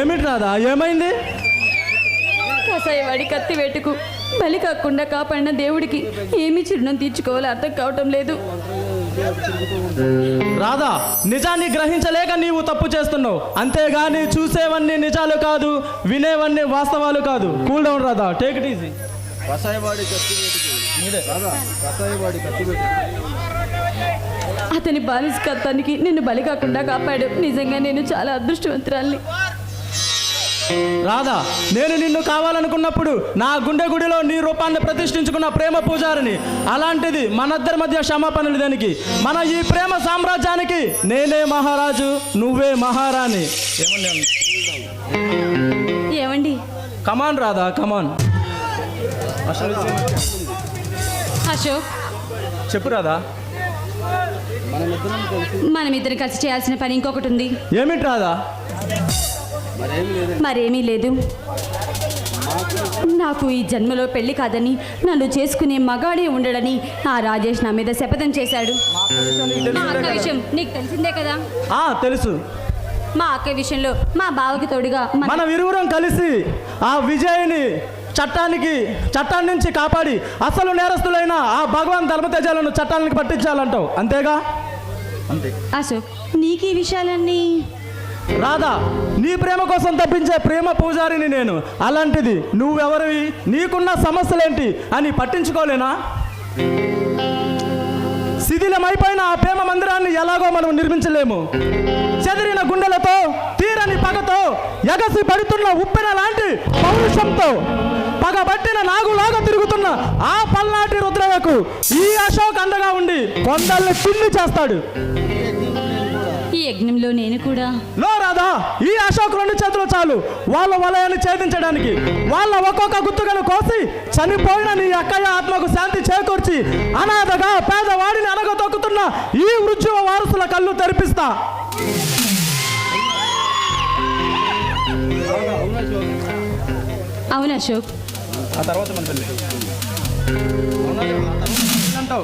ఏమిటి రాదా ఏమైంది? కసాయవాడి కత్తి వేటుకు. బలి కాకుండా కాపాడిన దేవుడికి ఏమి చిరుణం తీర్చుకోవాలో అర్థం కావటం లేదు. రాధా నిజాన్ని గ్రహించలేక నీవు తప్పు చేస్తున్నావు. అంతేగాని చూసేవన్నీ నిజాలు కాదు వినేవన్నీ వాస్తవాలు కాదు. Cool down Radha take it easy కషాయవాడి కత్తి వేటుకు. రాదా కషాయవాడి కత్తి వేటుకు. అతని బానిస కత్తానికి నిన్ను బలి కాకుండా కాపాడు. నిజంగా నేను చాలా అదృష్టవంతురాల్ని. రాధా నేను నిన్ను కావాలనుకున్నప్పుడు నా గుండె గుడిలో నీ రూపాన్ని ప్రతిష్ఠించుకున్న ప్రేమ పూజారిని. అలాంటిది మనిద్దరి మధ్య క్షమాపణలు దానికి? మన ఈ ప్రేమ సామ్రాజ్యానికి నేనే మహారాజు నువ్వే మహారాణి. ఏమండి కమాన్ రాధా కమాన్ అశోక్. చెప్పు రాధా. మనమిద్దరం కలిసి చేయాల్సిన పని ఇంకొకటి ఉంది. ఏమిటి లేదు మరేమీ లేదు. నాకు ఈ జన్మలో పెళ్ళి కాదని నన్ను చేసుకునే మగాడే ఉండడని ఆ రాజేష్ నా మీద శపథం చేశాడు. మా అక్క విషయం నీకు తెలిసిందే కదా? ఆ తెలుసు. మా అక్క విషయంలో మా బావకి తోడుగా మన- మనం ఇరువురం కలిసి ఆ విజయ్ని చట్టానికి చట్టాన్ని నుంచి కాపాడి అసలు నేరస్తులైన ఆ భగవాన్ ధర్మతేజాలను చట్టానికి పట్టించాలంటావు. అంతేగా? అంతే. అశోక్ నీకు ఈ విషయాలన్నీ? రాధా నీ ప్రేమ కోసం తప్పించే ప్రేమ పూజారిని నేను. అలాంటిది నువ్వెవరివి? నీకున్న సమస్యలేంటి అని పట్టించుకోలేనా? శిథిలమైపోయిన ఆ ప్రేమ మందిరాన్ని ఎలాగో మనం నిర్మించలేము. చెదిరిన గుండెలతో ఎగసి పడుతున్న ఉప్పెన లాంటి పౌరుషంతో పగబట్టిన నాగులాగా తిరుగుతున్న ఆ పల్నాటి రుద్రయ్యకు ఈ అశోక్ అండగా ఉండి కొండల్ని పిల్లి చేస్తాడు. ఈ యజ్ఞంలో నేను కూడా. లో రాధా ఈ అశోక్ రెండు చేతులు చాలు. వాళ్ళ వలయాన్ని ఛేదించడానికి. వాళ్ళ ఒక్కొక్క గుత్తుగను కోసి చనిపోయిన నీ అక్కయ్య ఆత్మకు శాంతి చేకూర్చి అనాథగా పేదవాడిని అనగతొక్కుతున్న ఈ మృత్యువ వారసుల కళ్ళు తెరిపిస్తా. అవును అశోక్. ఆ తర్వాత మన పెళ్ళి.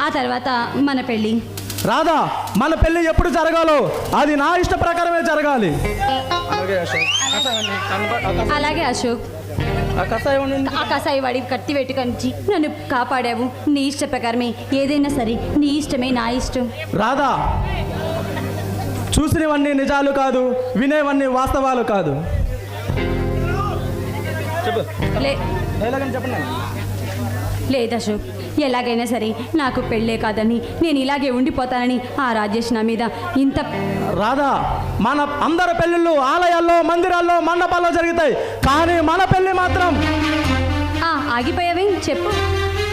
ఆ తర్వాత మన పెళ్ళి. రాధా మన పెళ్ళి ఎప్పుడు జరగాలో అది నా ఇష్ట ప్రకారమే జరగాలి. అలాగే అశోక్. ఆ కషాయం. ఉండండి. ఆ కసాయి వాడి కత్తి పెట్టుకొని నన్ను కాపాడావు. నీ ఇష్ట ప్రకారమే. ఏదైనా సరే నీ ఇష్టమే నా ఇష్టం. రాధా చూసినవన్నీ నిజాలు కాదు వినేవన్నీ వాస్తవాలు కాదు. చెప్పు. లే. ఎలాగని చెప్పండి? లేదు అశోక్ ఎలాగైనా సరే నాకు పెళ్ళే కాదని నేను ఇలాగే ఉండిపోతానని ఆ రాజేష్ నా మీద ఇంత రాధా మన అందరి పెళ్ళిళ్ళు ఆలయాల్లో మందిరాల్లో మండపాల్లో జరుగుతాయి. కానీ మన పెళ్ళి మాత్రం ఆ, ఆగిపోయావే చెప్పు.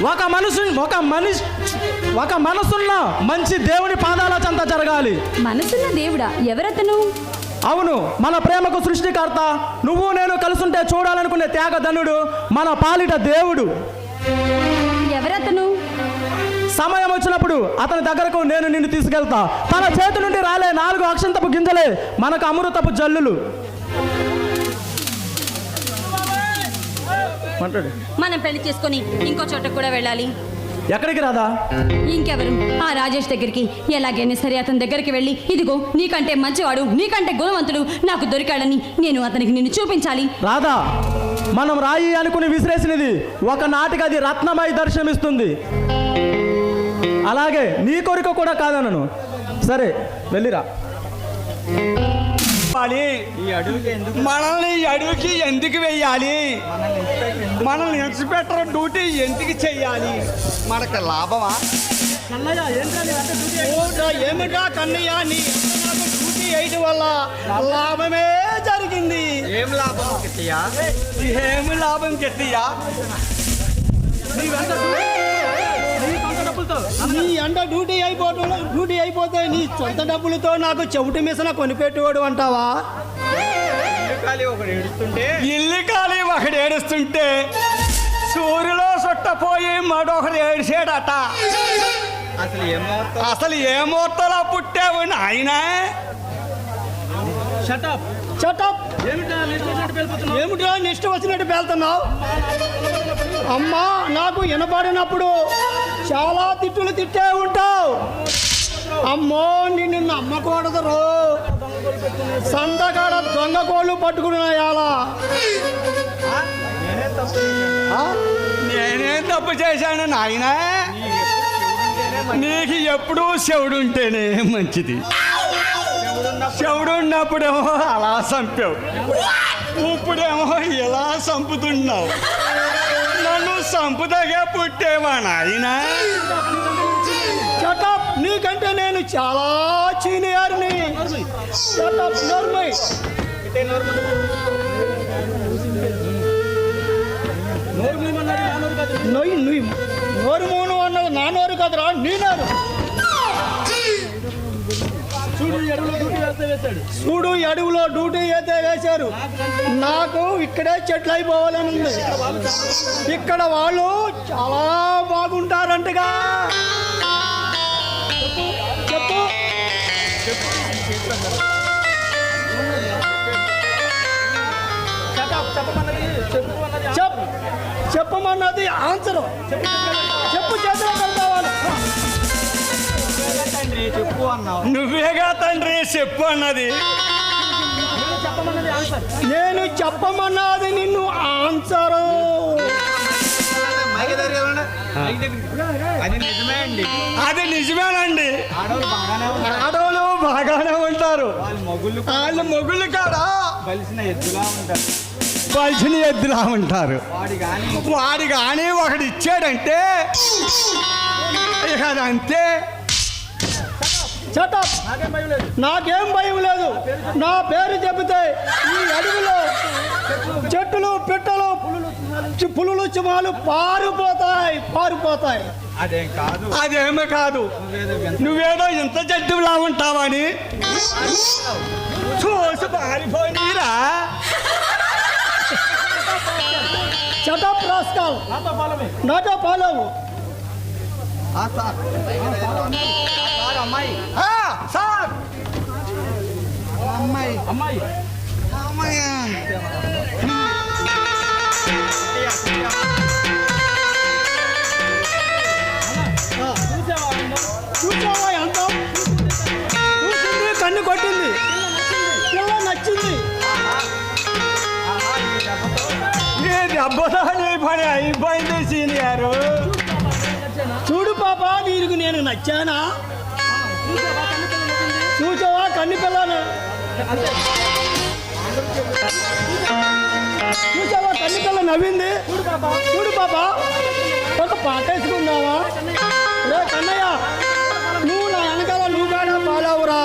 ఒక మనిషి ఒక మనిషి ఒక మనసున్న మంచి దేవుని పాదాల చెంత జరగాలి. మనసున్న దేవుడా? ఎవరతను? అవును మన ప్రేమకు సృష్టికర్త. నువ్వు నేను కలుసుంటే చూడాలనుకునే త్యాగధనుడు మన పాలిట దేవుడు. ఎవరతను? సమయం వచ్చినప్పుడు అతని దగ్గరకు నేను నిన్ను తీసుకెళ్తా. తన చేతి నుండి రాలే నాలుగు అక్షంతపు గింజలే మనకు అమృతపు జల్లులు. మాట్లాడు. మనం పెళ్ళి చేసుకొని ఇంకో చోటకు కూడా వెళ్ళాలి. ఎక్కడికి రాదా? ఇంకెవరు? ఆ రాజేష్ దగ్గరికి. ఎలాగైనా సరే అతని దగ్గరికి వెళ్ళి ఇదిగో నీకంటే మంచివాడు నీకంటే గుణవంతుడు నాకు దొరికాడని నేను అతనికి నిన్ను చూపించాలి. రాధా మనం రాయి అనుకుని విసిరేసినది ఒక నాటికి అది రత్నమై దర్శనమిస్తుంది. అలాగే నీ కోరిక కూడా కాదనను. సరే వెళ్ళిరా. చెప్పాలి మనల్ని ఈ అడవికి ఎందుకు వెయ్యాలి మనల్ని ఇన్స్పెక్టర్ డ్యూటీ ఎందుకు చెయ్యాలి మనకు లాభమా? ఏమిట్రా కన్నయ్య నీ నాకు డ్యూటీ వేయడం వల్ల లాభమే జరిగింది. ఏం లాభం కిట్టయ్యా ఏమి లాభం కిట్టయ్యా నీ అంట డ్యూటీ అయిపోవడం డ్యూటీ అయిపోతే నీ సొంత డబ్బులతో నాకు చెవిటి మిసన కొనిపెట్టేవాడు అంటావా? ఇల్లు ఖాళీ ఒకడు ఏడుస్తుంటే సూర్యులో సుట్టపోయి మడొకడు ఏడిసాడట అసలు ఏ ముహూర్తంలో పుట్టావు నాయన? చటప్ ఏమిటో నిష్ట వచ్చినట్టు పేలుతున్నావు? అమ్మా నాకు వినపడినప్పుడు చాలా తిట్టులు తిట్టే ఉంటావు. అమ్మో నిన్ను నమ్మకూడదు రో. సంతకాడ దొంగ కోళ్ళు పట్టుకున్నాయాలా తప్పు చేశాను నాయన. నీకు ఎప్పుడూ శవుడు ఉంటేనే మంచిది. శవుడు ఉన్నప్పుడేమో అలా చంపావు. ఇప్పుడేమో ఇలా చంపుతున్నావు. నన్ను పుట్టేవా నాయన. చటప్ నీకంటే నేను చాలా సీనియర్ని. చటప్ నోర్మై. నువ్వు నోరు మూను అన్నది నా నోరు కదరా నీ నోరు. చూడు ఈ అడవిలో డ్యూటీ అయితే వేశారు నాకు ఇక్కడే చెట్లు అయిపోవాలని ఉంది ఇక్కడ వాళ్ళు చాలా బాగుంటారంటగా చెప్పు చెప్పు చెప్పమన్నది ఆన్సర్ చెప్పు చేతిలో కలుపుకోవాలి నువ్వేగా తండ్రి చెప్పు అన్నది. నేను చెప్పమన్నది నిన్ను ఆన్సరు. అది నిజమే అండి. అది నిజమేనండి. ఆడవాళ్ళు బాగానే ఉంటారు. ఆడవాళ్ళు బాగానే ఉంటారు. వాళ్ళ మొగుళ్ళు వాళ్ళ మొగుళ్ళు కాడా? కలిసిన ఎద్దులా ఉంటారు. పలిచిన ఎద్దులా ఉంటారు. వాడి కానీ వాడి కానీ ఒకడు ఇచ్చాడంటే ఇక అదంతే. చటప్ నాకేం భయం లేదు. నా పేరు చెబితే ఈ అడవిలో చెట్టులు పిట్టలు పులులు చుమాలు పారిపోతాయి పారిపోతాయి. అదేం కాదు. అదేమీ కాదు. నువ్వేదో ఇంత జడ్డులా ఉంటావని. చూసి పారిపోయిరా చటప్ రాస్కాల్ నాతో పాలవు సార్! అమ్మాయి. సార్ అమ్మాయి? అమ్మాయి. అమ్మాయి చూసావా ఎంత చూసింది కన్ను కొట్టింది. పిల్ల నచ్చింది. ఏ దెబ్బతో నీ పని అయిపోయింది సీనియర్. చూడు పాప నీకు నేను నచ్చానా? చూచావా కన్ను పిల్లను? చూచావా కన్ను పిల్ల నవ్వింది? చూడు పాపా. ఒక పాట వేసుకున్నావా రే కన్నయ్య నువ్వు నా వెనకాల నువ్వు పాలవురా.